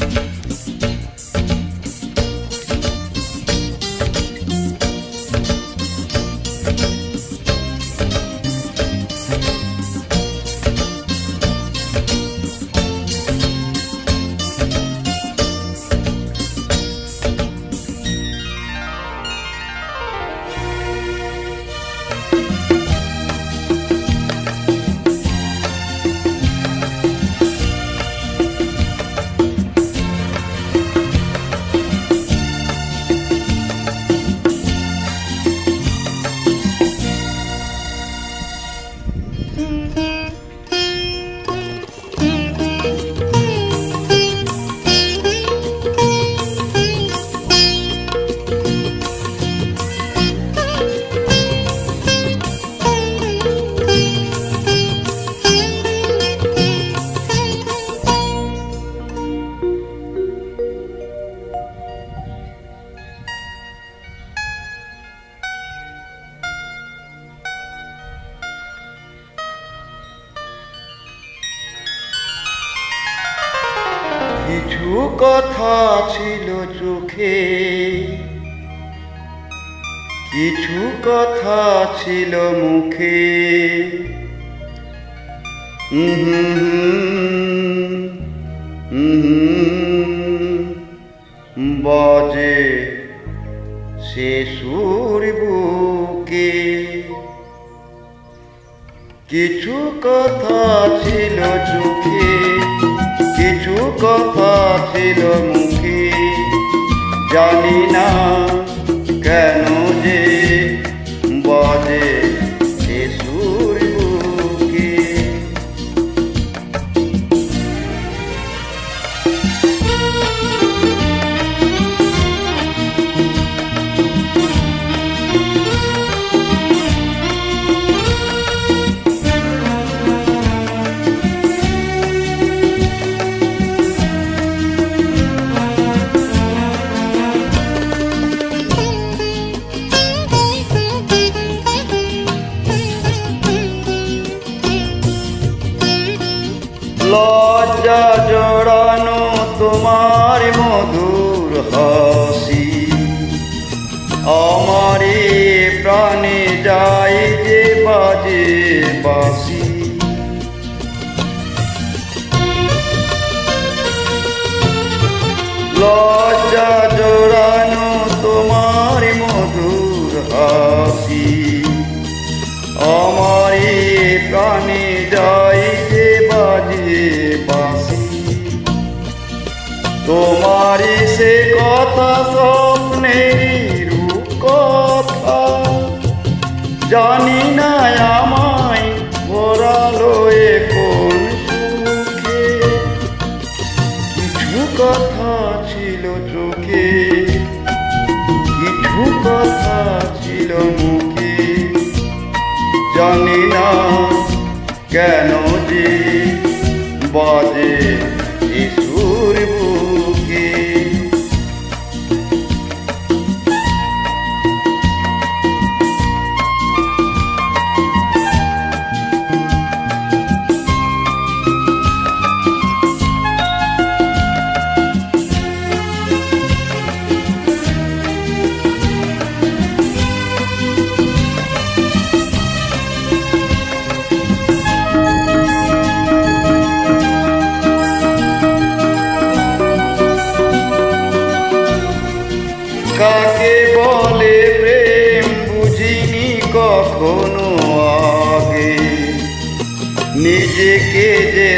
Podcast. কিছু কথা ছিল চোখে। কিছু কথা ছিল মুখে। বাজে সে সুর বুকে। কিছু কথা ছিল ছিল মুখে। জানি না কেন যে বাজে লজ্জা জড়ানো তোমার মধুর হাসি। আমারে প্রাণে যাই যে বাজে বাসি লজ্জা কথা স্বপ্নের কথা জানি না আমায় ভরালো কোন সুখে কিছু কথা ছিল চোখে কিছু কথা ছিল মুখে জানি না কেন যে বাজে এ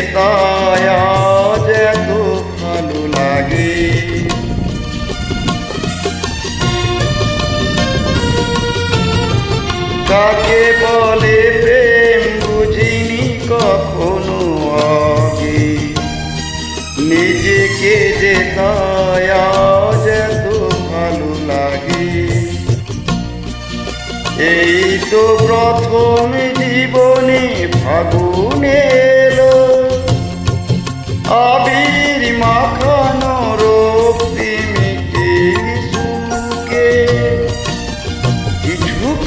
যে তাই এত ভালো লাগে। কাকে বলে প্রেম বুঝিনি কখনো আগে। নিজেকে যে আজ এত ভালো লাগে। এই তো প্রথম জীবনে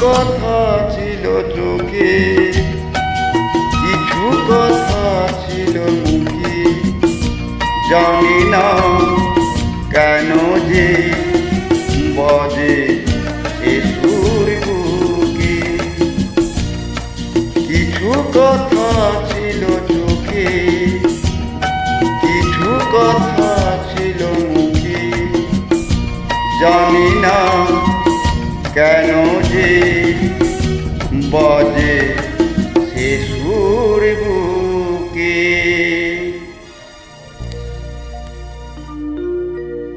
কথা ছিল চোখে কিছু কথা ছিল মুখে। জানি না জানি না কেন যে বজে